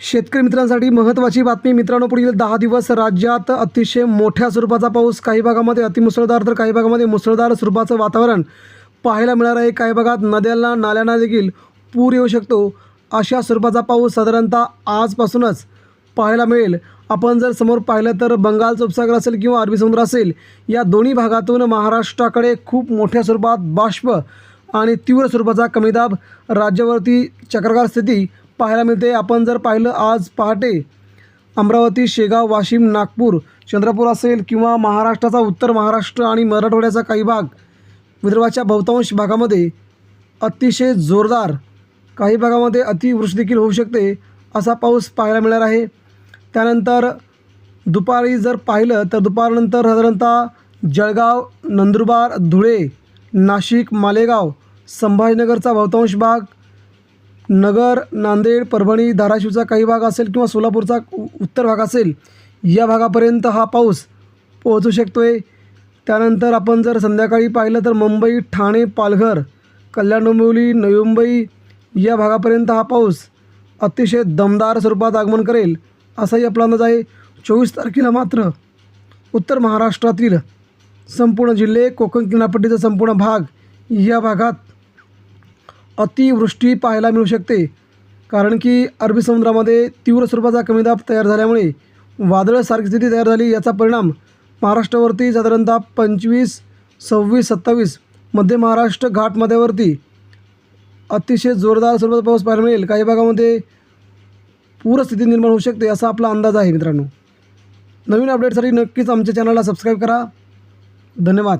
शेतकरी मित्रांसाठी महत्त्वाची बातमी. मित्रांनो पुढील दहा दिवस राज्यात अतिशय मोठ्या स्वरूपाचा पाऊस. काही भागामध्ये अतिमुसळधार तर काही भागामध्ये मुसळधार स्वरूपाचं वातावरण पाहायला मिळणार आहे. काही भागात नद्यांना नाल्यांना देखील पूर येऊ शकतो. अशा स्वरूपाचा पाऊस साधारणतः आजपासूनच पाहायला मिळेल. आपण जर समोर पाहिलं तर बंगालचा उपसागर असेल किंवा अरबी समुद्र असेल या दोन्ही भागातून महाराष्ट्राकडे खूप मोठ्या स्वरूपात बाष्प आणि तीव्र स्वरूपाचा कमी दाब राज्यावरती चक्रकार स्थिती पाहायला मिळते. आपण जर पाहिलं आज पहाटे अमरावती शेगाव वाशिम नागपूर चंद्रपूर असेल किंवा महाराष्ट्राचा उत्तर महाराष्ट्र आणि मराठवाड्याचा काही भाग विदर्भाच्या बहुतांश भागामध्ये अतिशय जोरदार काही भागामध्ये अतिवृष्टी देखील होऊ शकते असा पाऊस पाहायला मिळणार आहे. त्यानंतर दुपारी जर पाहिलं तर दुपारनंतर साधारणतः जळगाव नंदुरबार धुळे नाशिक मालेगाव संभाजीनगरचा बहुतांश भाग नगर नांदेड परभणी धाराशिवचा काही भाग असेल किंवा सोलापूरचा उत्तर भाग असेल या भागापर्यंत हा पाऊस पोहोचू शकतो आहे त्यानंतर आपण जर संध्याकाळी पाहिलं तर मुंबई ठाणे पालघर कल्याण डोंबिवली नवी मुंबई या भागापर्यंत हा पाऊस अतिशय दमदार स्वरूपात आगमन करेल असाही आपला अंदाज आहे. चोवीस तारखेला मात्र उत्तर महाराष्ट्रातील संपूर्ण जिल्हे कोकण किनारपट्टीचा संपूर्ण भाग या भागात अतिवृष्टी पाहायला मिळू शकते. कारण की अरबी समुद्रामध्ये तीव्र स्वरूपाचा कमी दाब तयार झाल्यामुळे वादळासारखी स्थिती तयार झाली. याचा परिणाम महाराष्ट्रावरती साधारणतः पंचवीस सव्वीस सत्तावीस मध्य महाराष्ट्र घाटमाथ्यावरती अतिशय जोरदार स्वरूपाचा पाऊस पाहायला मिळेल. काही भागामध्ये पूरस्थिती निर्माण होऊ शकते असा आपला अंदाज आहे मित्रांनो. नवीन अपडेटसाठी नक्कीच आमच्या चॅनलला सबस्क्राईब करा. धन्यवाद.